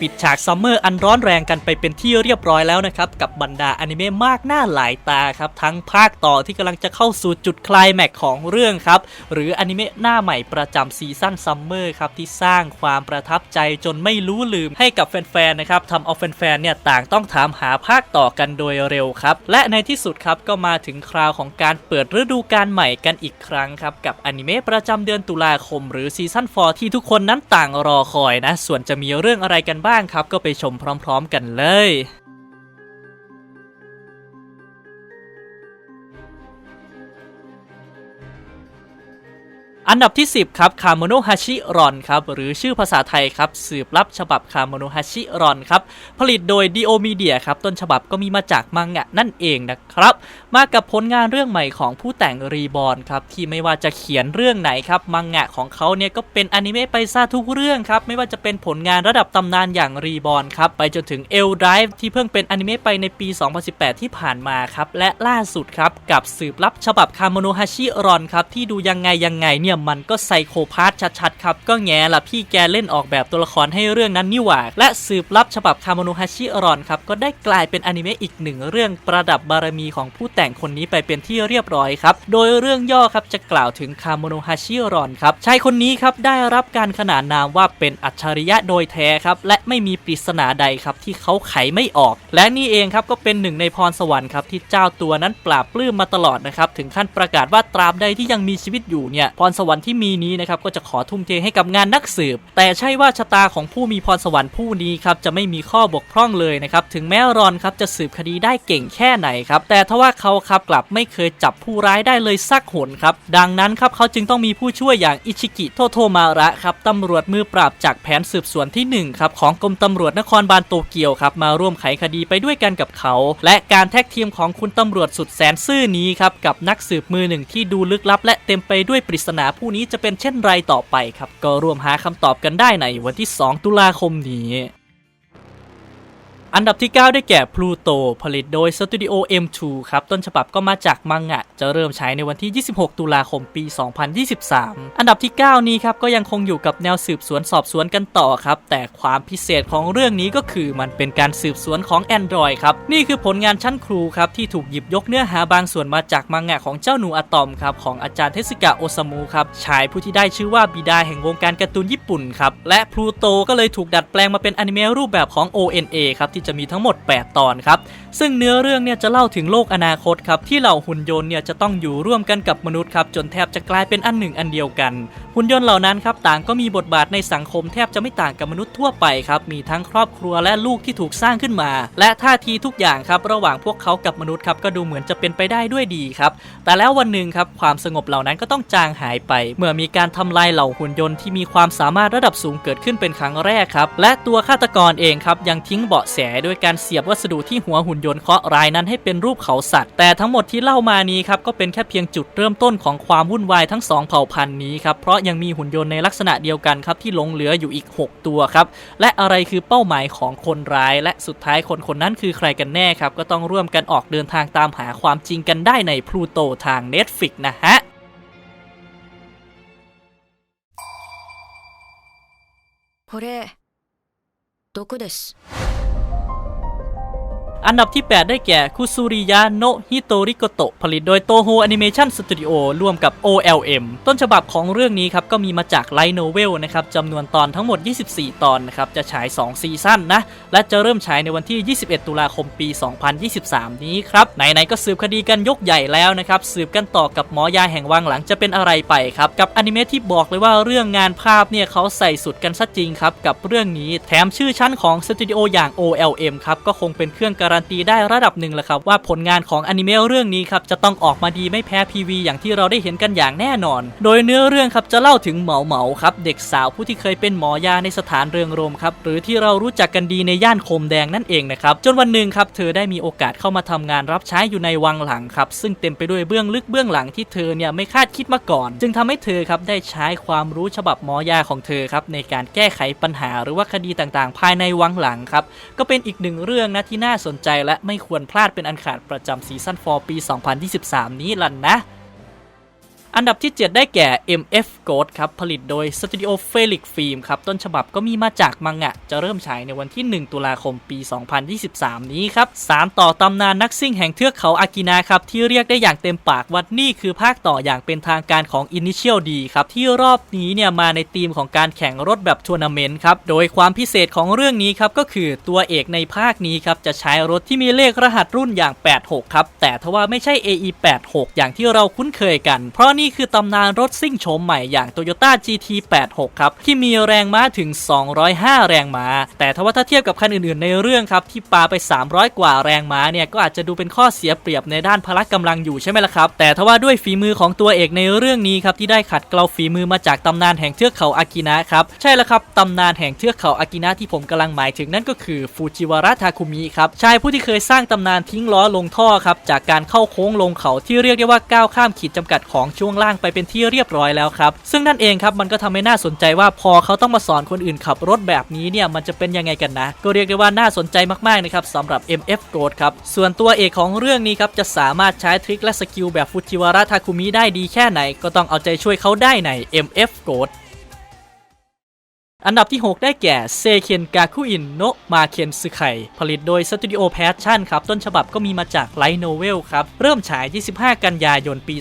ปิดฉากซัมเมอร์อันร้อนแรงกันไปเป็นที่เรียบร้อยแล้วนะครับ กับบรรดาอนิเมะมากหน้าหลายตาครับ ทั้งภาคต่อที่กำลังจะเข้าสู่จุดคลายแม็กของเรื่องครับ หรืออนิเมะหน้าใหม่ประจำซีซั่นซัมเมอร์ครับ ที่สร้างความประทับใจจนไม่รู้ลืมให้กับแฟนๆนะครับทำเอาแฟนๆเนี่ยต่างต้องถามหาภาคต่อกันโดยเร็วครับ และในที่สุดครับก็มาถึงคราวของการเปิดฤดูกาลใหม่กันอีกครั้งครับกับอนิเมะประจำเดือนตุลาคม หรือซีซั่น4ที่ทุกคนนั้นต่างรอคอยนะส่วนจะมีเรื่องอะไรกันบ้างครับ ก็ไปชมพร้อม ๆ กันเลย อันดับที่ 10 ครับคาโมโนฮาชิรอนครับหรือชื่อภาษาไทยครับสืบลับฉบับคาโมโนฮาชิรอนครับผลิตโดย d โ Media ครับต้นฉบับก็มีมาจากมังงะนั่นเองนะครับ มากับผลงานเรื่องใหม่ของผู้แต่งรีบอ n ครับที่ไม่ว่าจะเขียนเรื่องไหนครับมังงะของเขาเนี่ยก็เป็นอนิเมะไปซะทุกเรื่องครับไม่ว่าจะเป็นผลงานระดับตำนานอย่างรีบอ n ครับไปจนถึง e l Drive ที่เพิ่งเป็นอนิเมะไปในปี 2018 ที่ผ่านมาครับและล่าสุดครับกับสืบลับฉบับคาโมโนฮาชิรอนครับที่ดูยังไงยังไงเนี่ยมันก็ไซโคพาธชัดๆครับ ก็แง่ละพี่แกเล่นออกแบบตัวละครให้เรื่องนั้นนี่หว่า และสืบลับฉบับคาโมโนฮาชิรอนครับก็ได้กลายเป็นอนิเมะอีกหนึ่งเรื่องประดับบารมีของผู้แต่งคนนี้ไปเป็นที่เรียบร้อยครับ โดยเรื่องย่อครับจะกล่าวถึงคาโมโนฮาชิรอนครับชายคนนี้ครับได้รับการขนานนามว่าเป็นอัจฉริยะโดยแท้ครับและไม่มีปริศนาใดครับที่เขาไขไม่ออก และนี่เองครับก็เป็นหนึ่งในพรสวรรค์ครับที่เจ้าตัวนั้นปราบปลื้มมาตลอดนะครับถึงขั้นประกาศว่าตราบใดที่ยังมีชีวิตอยู่เนี่ยพรสวรรค์ที่มีนี้นะครับก็จะขอทุ่มเทให้กับงานนักสืบ แต่ใช่ว่าชะตาของผู้มีพรสวรรค์ผู้นี้ครับจะไม่มีข้อบกพร่องเลยนะครับถึงแม้รอนครับจะสืบคดีได้เก่งแค่ไหนครับแต่ทว่าเขาครับกลับไม่เคยจับผู้ร้ายได้เลยสักหนครับดังนั้นครับเขาจึงต้องมีผู้ช่วยอย่างอิชิกิโทโทมาระครับตำรวจมือปราบจากแผนสืบสวนที่หนึ่งครับของกรมตำรวจนครบาลโตเกียวครับมาร่วมไขคดีไปด้วยกันกับเขา และการแท็กทีมของคุณตำรวจสุดแสนซื่อนี้ครับกับนักสืบมือหนึ่งที่ดูลึกลับและเต็มไปด้วยปริศนาผู้นี้จะเป็นเช่นไรต่อไปครับ ก็รวมหาคำตอบกันได้ในวันที่ 2 ตุลาคมนี้ อันดับที่ 9 ได้แก่ Pluto ผลิตโดยสตูดิโอ M2 ครับ ต้นฉบับก็มาจากมังงะ จะเริ่มฉายในวันที่ 26 ตุลาคมปี 2023 อันดับที่ 9 นี้ครับ ก็ยังคงอยู่กับแนวสืบสวนสอบสวนกันต่อครับ แต่ความพิเศษของเรื่องนี้ก็คือมันเป็นการสืบสวนของ Android ครับ นี่คือผลงานชั้นครูครับ ที่ถูกหยิบยกเนื้อหาบางส่วนมาจากมังงะของเจ้าหนูอะตอมครับของอาจารย์เทสกะโอซามุครับชายผู้ที่ได้ชื่อว่าบิดาแห่งวงการการ์ตูนญี่ปุ่นครับและพลูโตก็เลยถูกดัดแปลงมาเป็นอนิเมะรูปแบบของ ONA ครับที่จะมีทั้งหมด 8 ตอนครับซึ่งเนื้อเรื่องเนี่ยจะเล่าถึงโลกอนาคตครับที่เหล่าหุ่นยนต์เนี่ยจะต้องอยู่ร่วมกันกับมนุษย์ครับจนแทบจะกลายเป็นอันหนึ่งอันเดียวกัน หุ่นยนต์เหล่านั้นครับต่างก็มีบทบาทในสังคมแทบจะไม่ต่างกับมนุษย์ทั่วไปครับมีทั้งครอบครัวและลูกที่ถูกสร้างขึ้นมา และท่าทีทุกอย่างครับระหว่างพวกเขากับมนุษย์ครับก็ดูเหมือนจะเป็นไปได้ด้วยดีครับแต่แล้ววันหนึ่งครับความสงบเหล่านั้นก็ต้องจางหายไป เมื่อมีการทำลายเหล่าหุ่นยนต์ที่มีความสามารถระดับสูงเกิดขึ้นเป็นครั้งแรกครับและตัวฆาตกรเองครับยังทิ้งเบาะแสด้วยการเสียบวัสดุที่หัวหุ่นยนต์เคราะห์รายนั้นให้เป็นรูปเขาสัตว์ แต่ทั้งหมดที่เล่ามานี้ครับก็เป็นแค่เพียงจุดเริ่มต้นของความวุ่นวายทั้งสองเผ่าพันธุ์นี้ครับเพราะยังมีหุ่นยนต์ในลักษณะเดียวกันครับที่หลงเหลืออยู่อีก 6 ตัวครับและอะไรคือเป้าหมายของคนร้าย และสุดท้ายคนคนนั้นคือใครกันแน่ครับก็ต้องร่วมกันออกเดินทางตามหาความจริงกันได้ในพลูโตทาง Netflix นะฮะ これ毒です。 อันดับที่ 8 ได้แก่คุซูริยะโนฮิโตริโกโตะผลิตโดยโตโฮแอนิเมชันสตูดิโอร่วมกับ OLM ต้นฉบับของเรื่องนี้ครับก็มีมาจากไลท์โนเวลนะครับจำนวนตอนทั้งหมด 24 ตอนนะครับจะฉาย 2 ซีซั่นนะ และจะเริ่มฉายในวันที่ 21 ตุลาคมปี 2023 นี้ครับ ไหนๆก็สืบคดีกันยกใหญ่แล้วนะครับสืบกันต่อกับหมอยาแห่งวังหลังจะเป็นอะไรไปครับกับอนิเมะที่บอกเลยว่าเรื่องงานภาพเนี่ยเขาใส่สุดกันซะจริงครับกับเรื่องนี้แถมชื่อชั้นของสตูดิโออย่าง OLM ครับก็คงเป็นเครื่องการันตีได้ระดับหนึ่งแหละครับว่าผลงานของอนิเมะเรื่องนี้ครับจะต้องออกมาดีไม่แพ้ PV อย่างที่เราได้เห็นกันอย่างแน่นอน โดยเนื้อเรื่องครับจะเล่าถึงเหมาเหมาครับเด็กสาวผู้ที่เคยเป็นหมอยาในสถานเรืองรมครับหรือที่เรารู้จักกันดีในย่านโคมแดงนั่นเองนะครับจนวันหนึ่งครับเธอได้มีโอกาสเข้ามาทำงานรับใช้อยู่ในวังหลังครับซึ่งเต็มไปด้วยเบื้องลึกเบื้องหลังที่เธอเนี่ยไม่คาดคิดมาก่อน จึงทำให้เธอครับได้ใช้ความรู้ฉบับหมอยาของเธอครับในการแก้ไขปัญหาหรือว่าคดีต่างๆ ภายในวังหลังครับก็เป็นอีกหนึ่งเรื่องนะที่น่าสนใจและไม่ควรพลาดเป็นอันขาดประจำซีซั่น4ปี 2023 นี้ล่ะนะ อันดับที่ 7 ได้แก่ MF Ghost ครับ ผลิตโดยสตูดิโอเฟลิกฟิล์มครับ ต้นฉบับก็มีมาจากมังงะ จะเริ่มฉายในวันที่ 1 ตุลาคมปี 2023 นี้ครับ สารต่อตำนานนักซิ่งแห่งเทือกเขาอากินาครับ ที่เรียกได้อย่างเต็มปากว่านี่คือภาคต่ออย่างเป็นทางการของ Initial D ครับ ที่รอบนี้เนี่ยมาในธีมของการแข่งรถแบบทัวร์นาเมนต์ครับ โดยความพิเศษของเรื่องนี้ครับก็คือตัวเอกในภาคนี้ครับจะใช้รถที่มีเลขรหัสรุ่นอย่าง 86 ครับ แต่ทว่าไม่ใช่ AE 86 อย่างที่เราคุ้นเคยกัน เพราะนี่คือตำนานรถซิ่งโฉมใหม่อย่าง Toyota GT 86 ครับ ที่มีแรงม้าถึง 205 แรงม้า แต่ทว่าถ้าเทียบกับคันอื่นๆ ในเรื่องครับ ที่ปาไป 300 กว่าแรงม้าเนี่ย ก็อาจจะดูเป็นข้อเสียเปรียบในด้านพละกำลังอยู่ใช่ไหมล่ะครับ แต่ทว่าด้วยฝีมือของตัวเอกในเรื่องนี้ครับ ที่ได้ขัดเกลาฝีมือมาจากตำนานแห่งเทือกเขาอากินะครับ ใช่แล้วครับตำนานแห่งเทือกเขาอากินะที่ผมกำลังหมายถึงนั่นก็คือฟูจิวาระทาคุมิครับชายผู้ที่เคยสร้างตำนานทิ้งล้อลงท่อครับจากการเข้าโค้งลงเขาที่เรียกได้ว่าก้าวข้ามขีดจำกัดของช่วงล่างไปเป็นที่เรียบร้อยแล้วครับ ซึ่งนั่นเองครับมันก็ทำให้น่าสนใจว่าพอเขาต้องมาสอนคนอื่นขับรถแบบนี้เนี่ยมันจะเป็นยังไงกันนะ ก็เรียกได้ว่าน่าสนใจมากๆนะครับสำหรับ MF g o d ครับส่วนตัวเอกของเรื่องนี้ครับจะสามารถใช้ทริคและสกิลแบบฟูจิวาระทาคุมิได้ดีแค่ไหน ก็ต้องเอาใจช่วยเขาได้ใน MF g o d อันดับที่ 6 ได้แก่เซเคนกาคุอินโนมาเคนซึไคผลิตโดยสตูดิโอแพชชั่นครับ ต้นฉบับก็มีมาจากไลท์โนเวลครับ เริ่มฉาย 25 กันยายนปี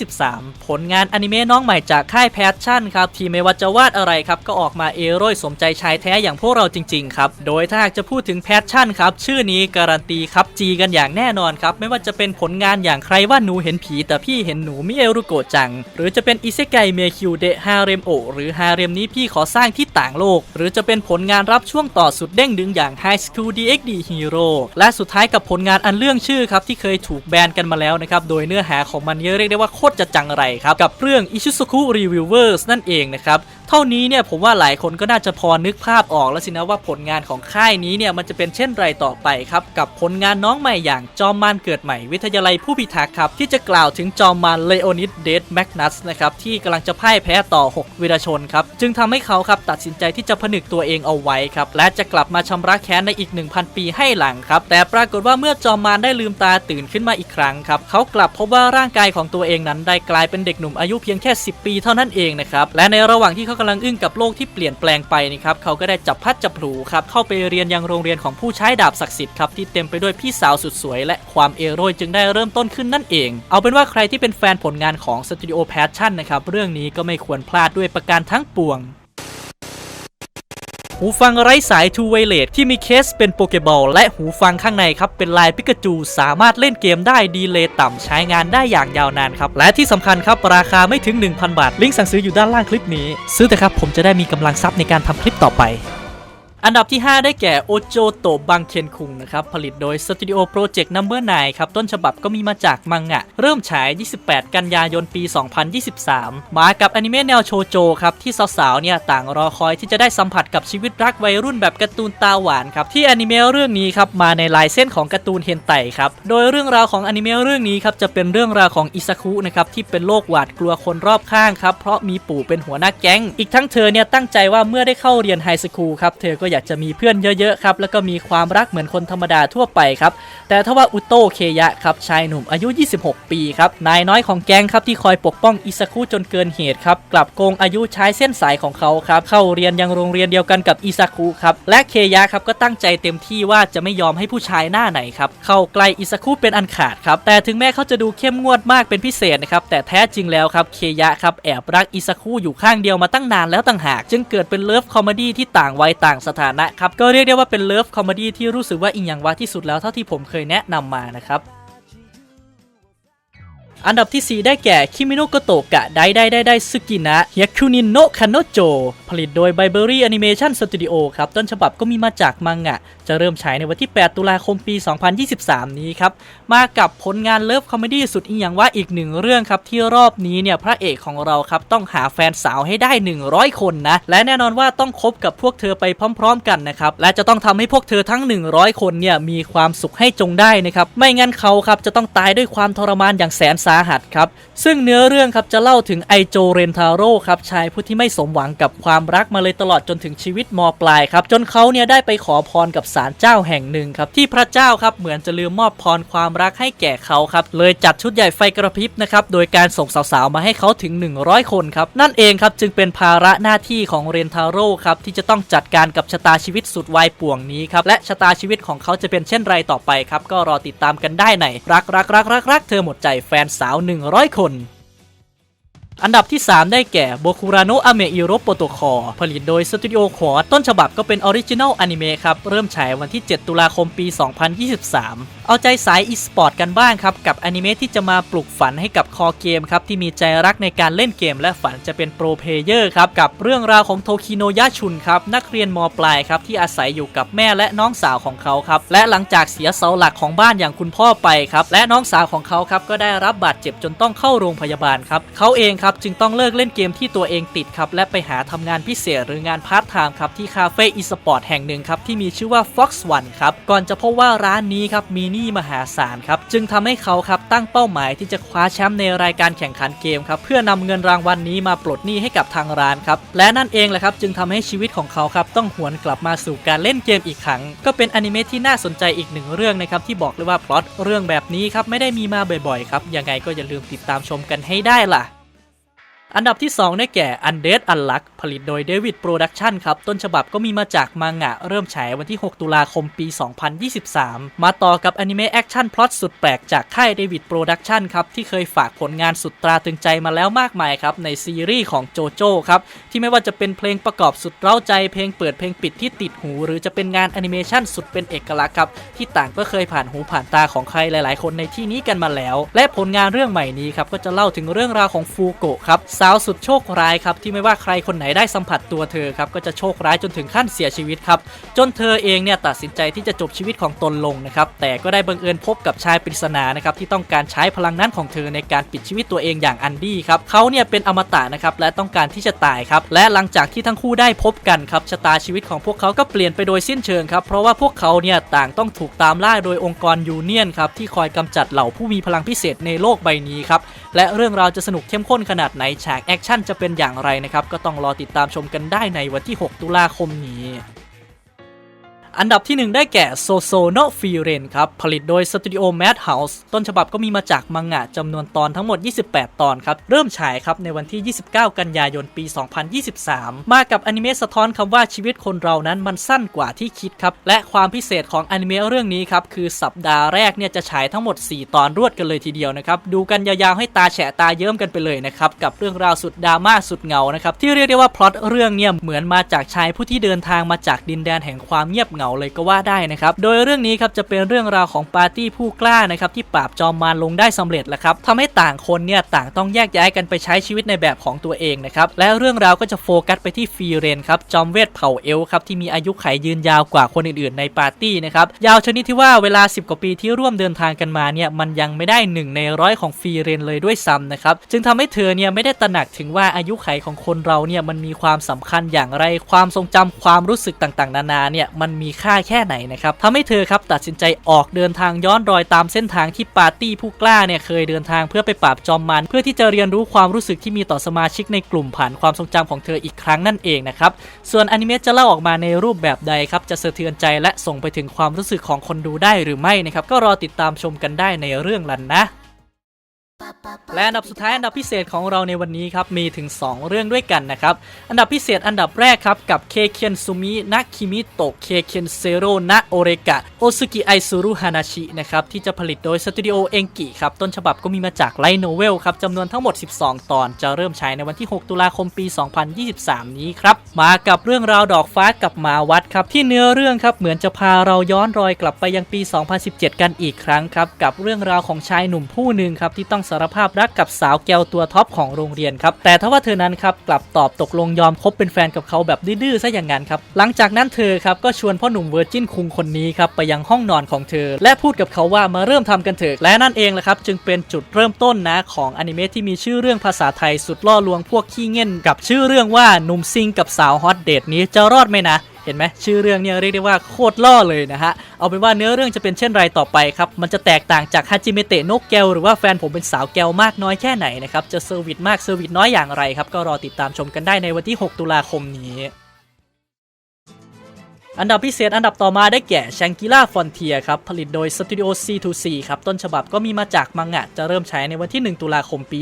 2023 ผลงานอนิเมะน้องใหม่จากค่ายแพชชั่นครับ ที่ไม่ว่าจะวาดอะไรครับ ก็ออกมาเอโร่ยสมใจชายแท้อย่างพวกเราจริง ๆ ครับ โดยถ้าหากจะพูดถึงแพชชั่นครับ ชื่อนี้การันตีครับจีกันอย่างแน่นอนครับไม่ว่าจะเป็นผลงานอย่างใครว่าหนูเห็นผีแต่พี่เห็นหนูมิเอรุโกะจัง หรือจะเป็นอิเซไกเมคิวเดฮาเรมโอหรือฮาเรมนี้พี่ขอสร้างที่ต่างโลก หรือจะเป็นผลงานรับช่วงต่อสุดเด้งดึงอย่าง High School DxD Hero และสุดท้ายกับผลงานอันเรื่องชื่อครับ ที่เคยถูกแบนกันมาแล้วนะครับ โดยเนื้อหาของมันเยอะเรียกได้ว่าโคตรจะจังไรครับ กับเรื่อง Ichizuku Reviewers นั่นเองนะครับ เท่านี้เนี่ยผมว่าหลายคนก็น่าจะพอนึกภาพออกแล้วสินะว่าผลงานของค่ายนี้เนี่ยมันจะเป็นเช่นไรต่อไปครับกับผลงานน้องใหม่อย่างจอมมารเกิดใหม่วิทยาลัยผู้พิทักษ์ครับที่จะกล่าวถึงจอมมารเลโอนิดเดดแมกนัสนะครับที่กำลังจะพ่ายแพ้ต่อ 6 วีรชนครับจึงทำให้เขาครับตัดสินใจที่จะผนึกตัวเองเอาไว้ครับและจะกลับมาชำระแค้นในอีก 1,000 ปีให้หลังครับแต่ปรากฏว่าเมื่อจอมมารได้ลืมตาตื่นขึ้นมาอีกครั้งครับเขากลับพบว่าร่างกายของตัวเองนั้นได้กลายเป็นเด็กหนุ่มอายุเพียงแค่ 10 ปีเท่านั้นเองนะครับและในระหว่างที่เขากำลังอึ้งกับโลกที่เปลี่ยนแปลงไปนะครับเขาก็ได้จับพัดจับผูครับเข้าไปเรียนยังโรงเรียนของผู้ใช้ดาบศักดิ์สิทธิ์ครับที่เต็มไปด้วยพี่สาวสุดสวย และความเอโร่จึงได้เริ่มต้นขึ้นนั่นเอง เอาเป็นว่าใครที่เป็นแฟนผลงานของสตูดิโอแพชชั่นนะครับเรื่องนี้ก็ไม่ควรพลาดด้วยประการทั้งปวง หูฟังไร้สาย Two Wireless ที่มีเคสเป็นโปเกบอลและหูฟังข้างในครับ เป็นลายปิกาจู สามารถเล่นเกมได้ดีเลย์ต่ำใช้งานได้อย่างยาวนานครับ และที่สำคัญครับ ราคาไม่ถึง 1,000 บาท ลิงก์สั่งซื้ออยู่ด้านล่างคลิปนี้ ซื้อแต่ครับผมจะได้มีกำลังทรัพย์ในการทำคลิปต่อไป อันดับที่ 5 ได้แก่โอโจโตะบังเคนคุงนะครับ ผลิตโดยสตูดิโอโปรเจกต์นัมเบอร์ไครับ ต้นฉบับก็มีมาจากมังงะ เริ่มฉาย 28 กันยายนปี 2023 มากับอนิเมะแนวโชโจครับ ที่สาวๆเนี่ยต่างรอคอยที่จะได้สัมผัสกับชีวิตรักวัยรุ่นแบบการ์ตูนตาหวานครับ ที่อนิเมะเรื่องนี้ครับมาในลายเส้นของการ์ตูนเฮนไตครับ โดยเรื่องราวของอนิเมะเรื่องนี้ครับจะเป็นเรื่องราวของอิซาคุนะครับที่เป็นโรคหวาดกลัวคนรอบข้างครับเพราะมีปู่เป็นหัวหน้าแก๊ง อีกทั้งเธอเนี่ยตั้งใจว่าเมื่อได้เข้าเรียนไฮสคูลครับเธอก็อยากจะมีเพื่อนเยอะๆครับแล้วก็มีความรักเหมือนคนธรรมดาทั่วไปครับแต่ทว่าอุโตเคยะครับชายหนุ่มอายุ 26 ปีครับนายน้อยของแก๊งครับที่คอยปกป้องอิซาคุจนเกินเหตุครับกลับโกงอายุใช้เส้นสายของเขาครับเข้าเรียนยังโรงเรียนเดียวกันกับอิซาคุครับและเคยะครับก็ตั้งใจเต็มที่ว่าจะไม่ยอมให้ผู้ชายหน้าไหนครับเข้าใกล้อิซาคุเป็นอันขาดครับแต่ถึงแม้เขาจะดูเข้มงวดมากเป็นพิเศษนะครับแต่แท้จริงแล้วครับเคยะครับแอบรักอิซาคุอยู่ข้างเดียวมาตั้งนานแล้วต่างหาก จึงเกิดเป็นเลิฟคอมเมดี้ที่ต่างวัยต่างสถานะครับ ก็เรียกได้ว่าเป็นเลิฟคอมเมดี้ที่รู้สึกว่าอิงยังวะที่สุดแล้วเท่าที่ผมเคยแนะนำมานะครับ อันดับที่ 4 ได้แก่คิมิโนโกโตกะไดไดไดไดซึกินะเฮียคุนินโนะคานโนโจผลิตโดย b บเบอรี่แอนิเมชันสตูดิโอครับต้นฉบับก็มีมาจากมังงะ จะเริ่มฉายในวันที่ 8 ตุลาคมปี 2023 นี้ครับ มากับผลงานเลิฟคอมเมดี้สุดอีหยังว่าอีกหนึ่งเรื่องครับ ที่รอบนี้เนี่ยพระเอกของเราครับ ต้องหาแฟนสาวให้ได้ 100 คนนะ และแน่นอนว่าต้องคบกับพวกเธอไปพร้อม ๆ กันนะครับและจะต้องทำให้พวกเธอทั้ง 100 คนเนี่ยมีความสุขให้จงได้นะครับไม่งั้นเขาครับจะต้องตายด้วยความทรมานอย่างแสนสสาหัสครับ ซึ่งเนื้อเรื่องครับจะเล่าถึงไอโจเรนทาโร่ครับชายผู้ที่ไม่สมหวังกับความรักมาเลยตลอดจนถึงชีวิตมปลายครับ จนเขาเนี่ยได้ไปขอพรกับศาลเจ้าแห่งหนึ่งครับที่พระเจ้าครับเหมือนจะลืมมอบพรความรักให้แก่เขาครับเลยจัดชุดใหญ่ไฟกระพริบนะครับโดยการส่งสาวๆมาให้เขาถึง 100 คนครับนั่นเองครับจึงเป็นภาระหน้าที่ของเรนทาโร่ครับที่จะต้องจัดการกับชะตาชีวิตสุดวายป่วงนี้ครับและชะตาชีวิตของเขาจะเป็นเช่นไรต่อไปครับก็รอติดตามกันได้ในรักรักรักรักรักเธอหมดใจแฟนสาว 100 คน อันดับที่ 3 ได้แก่โบคุราโนอเมอิโรโปโตคอผลิตโดยสตูดิโอขวต้นฉบับก็เป็นออริจินัลอนิเมะครับ เริ่มฉายวันที่ 7 ตุลาคมปี 2023 เอาใจสายอีสปอร์ตกันบ้างครับ กับอนิเมะที่จะมาปลุกฝันให้กับคอเกมครับ ที่มีใจรักในการเล่นเกมและฝันจะเป็นโปรเพเยอร์ครับ กับเรื่องราวของโทคิโนยะชุนครับ นักเรียนมปลายครับที่อาศัยอยู่กับแม่และน้องสาวของเขาครับและหลังจากเสียเสาหลักของบ้านอย่างคุณพ่อไปครับและน้องสาวของเขาครับก็ได้รับบาดเจ็บจนต้องเข้าโรงพยาบาลครับเขาเองครับจึงต้องเลิกเล่นเกมที่ตัวเองติดครับและไปหาทำงานพิเศษหรืองานพาร์ทไทม์ครับที่คาเฟ่อีสปอร์ตแห่งหนึ่งครับที่มีชื่อว่า Fox One ครับก่อนจะพบว่าร้านนี้ครับมีหนี้มหาศาลครับจึงทำให้เขาครับตั้งเป้าหมายที่จะคว้าแชมป์ในรายการแข่งขันเกมครับเพื่อนำเงินรางวัลนนี้มาปลดหนี้ให้กับทางร้านครับและนั่นเองแหละครับจึงทำให้ชีวิตของเขาครับต้องหวนกลับมาสู่การเล่นเกมอีกครั้งก็เป็นอนิเมะที่น่าสนใจอีกหนึ่งเรื่องนะครับที่บอกเลยว่าพล็อตเรื่องแบบนี้ครับไม่ได้มีมาบ่อยๆครับยังไงก็อย่าลืมติดตามชมกันให้ได้ล่ะ อันดับที่ 2 ได้แก่ Undead Unluck ผลิตโดย David Production ครับ ต้นฉบับก็มีมาจากมังงะเริ่มฉายวันที่ 6 ตุลาคมปี 2023 มาต่อกับอนิเมะแอคชั่นพล็อตสุดแปลกจากค่าย David Production ครับ ที่เคยฝากผลงานสุดตราตึงใจมาแล้วมากมายครับ ในซีรีส์ของโจโจ้ครับ ที่ไม่ว่าจะเป็นเพลงประกอบสุดเร้าใจ เพลงเปิดเพลงปิดที่ติดหู หรือจะเป็นงานแอนิเมชันสุดเป็นเอกลักษณ์ครับที่ต่างก็เคยผ่านหูผ่านตาของใครหลาย ๆ คนในที่นี้กันมาแล้ว และผลงานเรื่องใหม่นี้ครับก็จะเล่าถึงเรื่องราวของฟูโกะครับสาวสุดโชคร้ายครับที่ไม่ว่าใครคนไหนได้สัมผัสตัวเธอครับก็จะโชคร้ายจนถึงขั้นเสียชีวิตครับจนเธอเองเนี่ยตัดสินใจที่จะจบชีวิตของตนลงนะครับแต่ก็ได้บังเอิญพบกับชายปริศนานะครับที่ต้องการใช้พลังนั้นของเธอในการปิดชีวิตตัวเองอย่างอันดี้ครับเขาเนี่ยเป็นอมตะนะครับและต้องการที่จะตายครับและหลังจากที่ทั้งคู่ได้พบกันครับชะตาชีวิตของพวกเขาก็เปลี่ยนไปโดยสิ้นเชิงครับเพราะว่าพวกเขาเนี่ยต่างต้องถูกตามล่าโดยองค์กรยูเนียนครับที่คอยกำจัดเหล่าผู้มีพลังพิเศษในโลกใบนี้ครับและเรื่องราวจะสนุกเข้มข้นขนาดไหนฉากแอคชั่นจะเป็นอย่างไรนะครับ ก็ต้องรอติดตามชมกันได้ในวันที่ 6 ตุลาคมนี้ อันดับที่ 1 ได้แก่โซโซโนฟีเรนครับ ผลิตโดยสตูดิโอแมดเฮาส์ต้นฉบับก็มีมาจากมังงะจำนวนตอนทั้งหมด 28 ตอนครับ เริ่มฉายครับในวันที่ 29 กันยายนปี 2023 มากับอนิเมะสะท้อนคำว่าชีวิตคนเรานั้นมันสั้นกว่าที่คิดครับ และความพิเศษของอนิเมะเรื่องนี้ครับ คือสัปดาห์แรกเนี่ยจะฉายทั้งหมด 4 ตอนรวดกันเลยทีเดียวนะครับดูกันยาวๆให้ตาแฉะตาเยิ้มกันไปเลยนะครับกับเรื่องราวสุดดราม่าสุดเงานะครับที่เรียกได้ว่าพล็อตเรื่องเนี่ยเหมือนมาจากชายผู้ที่เดินทางมาจากดินแดนแห่งความเงียบเงาเลยก็ว่าได้นะครับ โดยเรื่องนี้ครับจะเป็นเรื่องราวของปาร์ตี้ผู้กล้านะครับที่ปราบจอมมารลงได้สำเร็จแล้วครับทำให้ต่างคนเนี่ยต่างต้องแยกย้ายกันไปใช้ชีวิตในแบบของตัวเองนะครับและเรื่องราวก็จะโฟกัสไปที่ฟีเรนครับจอมเวทเผ่าเอลครับที่มีอายุไขยยืนยาวกว่าคนอื่นๆในปาร์ตี้นะครับยาวชนิดที่ว่าเวลา 10 กว่าปีที่ร่วมเดินทางกันมาเนี่ยมันยังไม่ได้หนึ่งในร้อยของฟีเรนเลยด้วยซ้ำนะครับจึงทำให้เธอเนี่ยไม่ได้ตระหนักถึงว่าอายุไขของคนเราเนี่ยมันมีความสำคัญอย่างไรความทรงจำความรู้สึกต่างๆ นานาเนี่ยมันมีค่าแค่ไหนนะครับทำให้เธอครับตัดสินใจออกเดินทางย้อนรอยตามเส้นทางที่ปาร์ตี้ผู้กล้าเนี่ยเคยเดินทางเพื่อไปปราบจอมมัน เพื่อที่จะเรียนรู้ความรู้สึกที่มีต่อสมาชิกในกลุ่มผ่านความทรงจำของเธออีกครั้งนั่นเองนะครับส่วนอนิเมะจะเล่าออกมาในรูปแบบใดครับจะสะเทือนใจและส่งไปถึงความรู้สึกของคนดูได้หรือไม่นะครับก็รอติดตามชมกันได้ในเรื่องลันนะ และอันดับสุดท้ายอันดับพิเศษของเราในวันนี้ครับมีถึง 2 เรื่องด้วยกันนะครับ อันดับพิเศษอันดับแรกครับกับเคเคนซูมินะคิมิโตะเคเคนเซโรนะโอเรกะโอซุกิไอซูรุฮานาชินะครับที่จะผลิตโดยสตูดิโอเองกิครับต้นฉบับก็มีมาจากไลโนเวลครับจำนวนทั้งหมด 12 ตอน จะเริ่มฉายในวันที่ 6 ตุลาคมปี 2023 นี้ครับมากับเรื่องราวดอกฟ้ากับมาวัดครับที่เนื้อเรื่องครับเหมือนจะพาเราย้อนรอยกลับไปยังปี 2017 กันอีกครั้งครับกับเรื่องราวของชายหนุ่มผู้หนึ่งครับที่ต้องสารภาพรักกับสาวแก้วตัวท็อปของโรงเรียนครับ แต่ทว่าเธอนั้นครับกลับตอบตกลงยอมคบเป็นแฟนกับเขาแบบดื้อๆซะอย่างนั้นครับ หลังจากนั้นเธอครับก็ชวนพ่อหนุ่มเวอร์จินคุงคนนี้ครับไปยังห้องนอนของเธอ และพูดกับเขาว่ามาเริ่มทำกันเถอะ และนั่นเองแหละครับจึงเป็นจุดเริ่มต้นนะของอนิเมะที่มีชื่อเรื่องภาษาไทยสุดล่อลวงพวกขี้เง่นกับชื่อเรื่องว่าหนุ่มซิงกับสาวฮอตเดทนี้จะรอดไหมนะ เห็นไหมชื่อเรื่องเนี่ยเรียกได้ว่าโคตรล่อเลยนะฮะ เอาเป็นว่าเนื้อเรื่องจะเป็นเช่นไรต่อไปครับ มันจะแตกต่างจากฮาจิเมเตะนกแก้วหรือว่าแฟนผมเป็นสาวแก้วมากน้อยแค่ไหนนะครับ จะเซอร์วิสมากเซอร์วิสน้อยอย่างไรครับ ก็รอติดตามชมกันได้ในวันที่ 6 ตุลาคมนี้ อันดับพิเศษอันดับต่อมาได้แก่ s h a n g r i l a Frontier ครับ ผลิตโดย Studio C2C ครับ ต้นฉบับก็มีมาจากมังงะ จะเริ่มฉายในวันที่ 1 ตุลาคมปี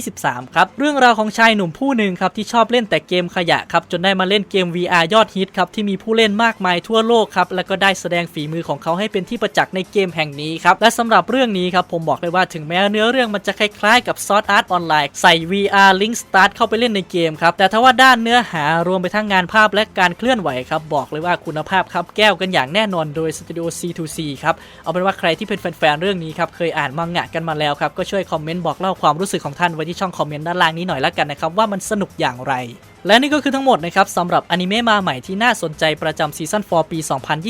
2023 ครับ เรื่องราวของชายหนุ่มผู้หนึ่งครับ ที่ชอบเล่นแต่เกมขยะครับ จนได้มาเล่นเกม VR ยอดฮิตครับ ที่มีผู้เล่นมากมายทั่วโลกครับ แล้วก็ได้แสดงฝีมือของเขาให้เป็นที่ประจักษ์ในเกมแห่งนี้ครับ และสำหรับเรื่องนี้ครับผมบอกเลยว่าถึงแม้เนื้อเรื่องมันจะคล้ายๆ กับ Sword Art Online ใส่ VR Link Start เข้าไปเล่นในเกมครับแต่ถ้าว่าด้านเนื้อหารวมไปทั้งงานภาพและการเคลื่อนไหวครับบอกเลยว่าคุณณภาพครับแก้วกันอย่างแน่นอนโดยสตูดิโอ C2C ครับเอาเป็นว่าใครที่เป็นแฟนๆเรื่องนี้ครับเคยอ่านมังงะกันมาแล้วครับก็ช่วยคอมเมนต์บอกเล่าความรู้สึกของท่านไว้ที่ช่องคอมเมนต์ด้านล่างนี้หน่อยละกันนะครับว่ามันสนุกอย่างไร และนี่ก็คือทั้งหมดนะครับสำหรับอนิเมะมาใหม่ที่น่าสนใจประจำซีซั่น 4 ปี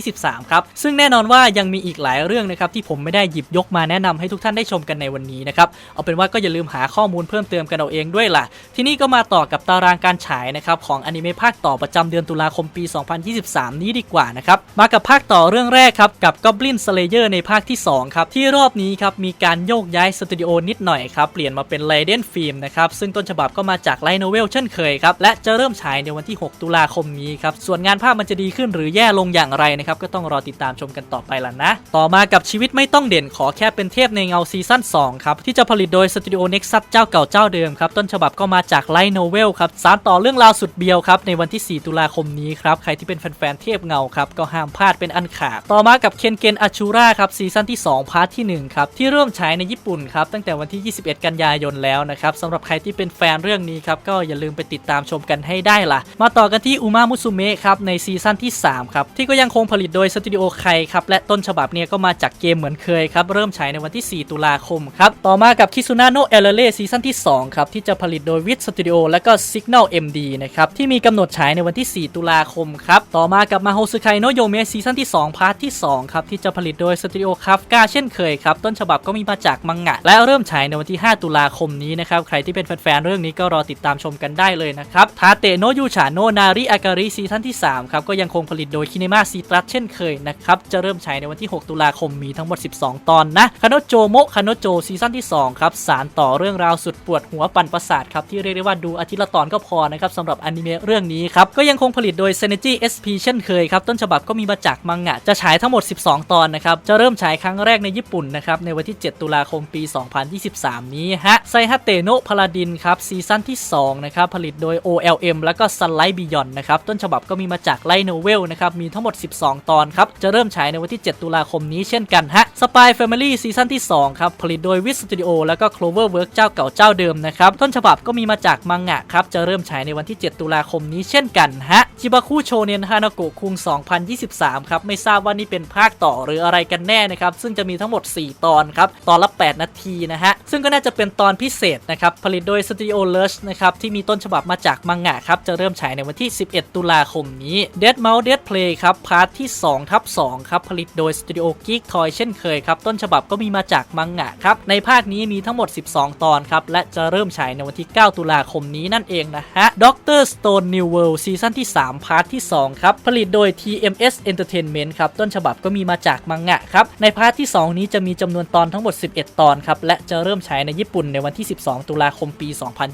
2023 ครับ ซึ่งแน่นอนว่ายังมีอีกหลายเรื่องนะครับที่ผมไม่ได้หยิบยกมาแนะนำให้ทุกท่านได้ชมกันในวันนี้นะครับ เอาเป็นว่าก็อย่าลืมหาข้อมูลเพิ่มเติมกันเอาเองด้วยล่ะ ที่นี้ก็มาต่อกับตารางการฉายนะครับของอนิเมะภาคต่อประจำเดือนตุลาคมปี 2023 นี้ดีกว่านะครับ มากับภาคต่อเรื่องแรกครับกับ Goblin Slayer ในภาคที่2ครับที่รอบนี้ครับมีการโยกย้ายสตูดิโอนิดหน่อยครับเปลี่ยนมาเป็น Raiden Film นะครับซึ่งต้นฉบับก็มาจากไลโนเวลเช่นเคยครับและจะเริ่มฉายในวันที่ 6 ตุลาคมนี้ครับ ส่วนงานภาพมันจะดีขึ้นหรือแย่ลงอย่างไรนะครับ ก็ต้องรอติดตามชมกันต่อไปล่ะนะ ต่อมากับชีวิตไม่ต้องเด่นขอแค่เป็นเทพในเงาซีซั่น2 ครับ ที่จะผลิตโดยสตูดิโอ Nexus เจ้าเก่าเจ้าเดิมครับ ต้นฉบับก็มาจากไลท์โนเวลครับ สานต่อเรื่องราวสุดเบียวครับ ในวันที่ 4 ตุลาคมนี้ครับ ใครที่เป็นแฟนๆ เทพเงาครับ ก็ห้ามพลาดเป็นอันขาด ต่อมากับเคนเกนอาชูราครับ ซีซั่นที่ 2 พาร์ทที่ 1 ครับ ที่เริ่มฉายในญี่ปุ่นครับ ตั้งแต่วันที่ 21 กันยายนแล้วนะครับสำหรับใครที่เป็นแฟนเรื่องนี้ครับ ก็อย่าลืมไปติดตามชมกันให้ได้ล่ะ มาต่อกันที่อุมามุสุเมะครับในซีซั่นที่ 3 ครับ ที่ก็ยังคงผลิตโดยสตูดิโอไคครับและต้นฉบับเนี่ยก็มาจากเกมเหมือนเคยครับ เริ่มฉายในวันที่ 4 ตุลาคมครับ ต่อมากับคิซุนาโนเอเลเล่ซีซั่นที่ 2 ครับ ที่จะผลิตโดยวิทสตูดิโอและก็ Signal MD นะครับ ที่มีกำหนดฉายในวันที่ 4 ตุลาคมครับ ต่อมากับมาโฮซึไคโนโยเมะซีซั่นที่ 2 พาร์ทที่ 2 ครับ ที่จะผลิตโดยสตูดิโอคาฟกาเช่นเคยครับต้นฉบับก็มีมาจากมังงะ และเริ่มฉายในวันที่ 5 ตุลาคมนี้นะครับใครที่เป็นแฟนๆเรื่องนี้ก็รอติดตามชมกันได้เลยนะครับทาเตโนยูชาโนนาริอาการิซีซั่นที่ 3 ครับ ก็ยังคงผลิตโดยคิเนมาซีตรัสเช่นเคยนะครับ จะเริ่มฉายในวันที่ 6 ตุลาคมมีทั้งหมด 12 ตอนนะคาโนโจโมคาโนโจซีซั่นที่ 2 ครับ สารต่อเรื่องราวสุดปวดหัวปั่นประสาทครับ ที่เรียกได้ว่าดูอาทิตย์ละตอนก็พอนะครับสำหรับอนิเมะเรื่องนี้ครับ ก็ยังคงผลิตโดย Synergy SP เช่นเคยครับ ต้นฉบับก็มีมาจากมังงะ จะฉายทั้งหมด 12 ตอนนะครับจะเริ่มฉายครั้งแรกในญี่ปุ่นนะครับในวันที่ 7 ตุลาคมปี 2023 นี้ฮะไซฮัตเตโนพาลาดินครับซีซั่นที่2นะครับผลิตโดย LM แล้วก็ Sunlight Beyond นะครับต้นฉบับก็มีมาจากไลโนเวลนะครับมีทั้งหมด 12 ตอนครับจะเริ่มฉายในวันที่ 7 ตุลาคมนี้เช่นกันฮะ Spy Family ซีซั่นที่2ครับผลิตโดยวิสตูดิโอแล้วก็ Cloverwork เจ้าเก่าเจ้าเดิมนะครับต้นฉบับก็มีมาจากมังงะครับจะเริ่มฉายในวันที่ 7 ตุลาคมนี้เช่นกันฮะจิบาคุโชเนนฮานาโกะคุง 2023 ครับไม่ทราบว่านี่เป็นภาคต่อหรืออะไรกันแน่นะครับซึ่งจะมีทั้งหมด 4 ตอนครับตอนละ 8 นาทีนะฮะซึ่งก็น่าจะเป็นตอนพิเศษนะครับผลิตโดยสตูดิโอเลชนะครับที่มีต้นฉบับมาจากมังงะครับจะเริ่มฉายในวันที่ 11 ตุลาคมนี้ Dead Mouse Dead Play ครับพาร์ทที่2ทับ2ครับผลิตโดยสตูดิโอ Geek Toy เช่นเคยครับต้นฉบับก็มีมาจากมังงะครับในภาคนี้มีทั้งหมด 12 ตอนครับและจะเริ่มฉายในวันที่ 9 ตุลาคมนี้นั่นเองนะฮะ Doctor Stone New World ซีซั่นที่ 3 พาร์ทที่ 2 ครับ ผลิตโดย TMS Entertainment ครับ ต้นฉบับก็มีมาจากมังงะครับ ในพาร์ทที่ 2 นี้จะมีจำนวนตอนทั้งหมด 11 ตอนครับ และจะเริ่มฉายในญี่ปุ่นในวันที่ 12 ตุลาคมปี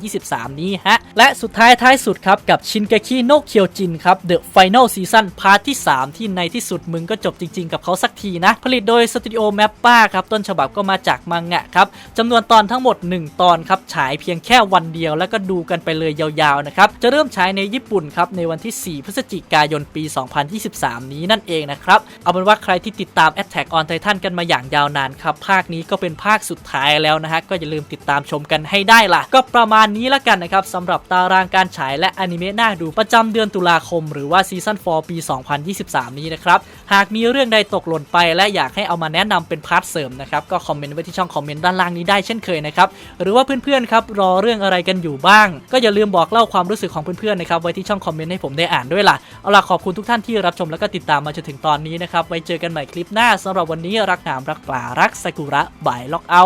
2023 นี้ฮะ และสุดท้ายท้ายสุดครับกับชินเกคิโนเคียวจินครับ The Final Season พาร์ทที่ 3 ที่ในที่สุดมึงก็จบจริง ๆ กับเขาสักทีนะ ผลิตโดยสตูดิโอแมปป้าครับ ต้นฉบับก็มาจากมังงะครับจำนวนตอนทั้งหมด 1 ตอนครับ ฉายเพียงแค่วันเดียวแล้วก็ดูกันไปเลยยาวๆนะครับ จะเริ่มฉายในญี่ปุ่นครับ ในวันที่ 4 พฤศจิกายนปี 2023 นี้นั่นเองนะครับ เอาเป็นว่าใครที่ติดตาม Attack on Titan กันมาอย่างยาวนานครับภาคนี้ก็เป็นภาคสุดท้ายแล้วนะฮะก็อย่าลืมติดตามชมกันให้ได้ล่ะ ก็ประมาณนี้ละกันนะครับสำหรับตารางการฉาย และอนิเมะน่าดูประจำเดือนตุลาคม หรือว่าซีซั่น4ปี 2023 นี้นะครับ หากมีเรื่องใดตกหล่นไป และอยากให้เอามาแนะนำเป็นพาร์ทเสริมนะครับ ก็คอมเมนต์ไว้ที่ช่องคอมเมนต์ด้านล่างนี้ได้เช่นเคยนะครับ หรือว่าเพื่อนๆครับรอเรื่องอะไรกันอยู่บ้าง ก็อย่าลืมบอกเล่าความรู้สึกของเพื่อนๆนะครับไว้ที่ช่องคอมเมนต์ให้ผมได้อ่านด้วยล่ะเอาล่ะขอบคุณทุกท่านที่รับชมแล้วก็ติดตามมาจนถึงตอนนี้นะครับไว้เจอกันใหม่คลิปหน้าสำหรับวันนี้รักงามรักป่ารักซากุระบายล็อกเอา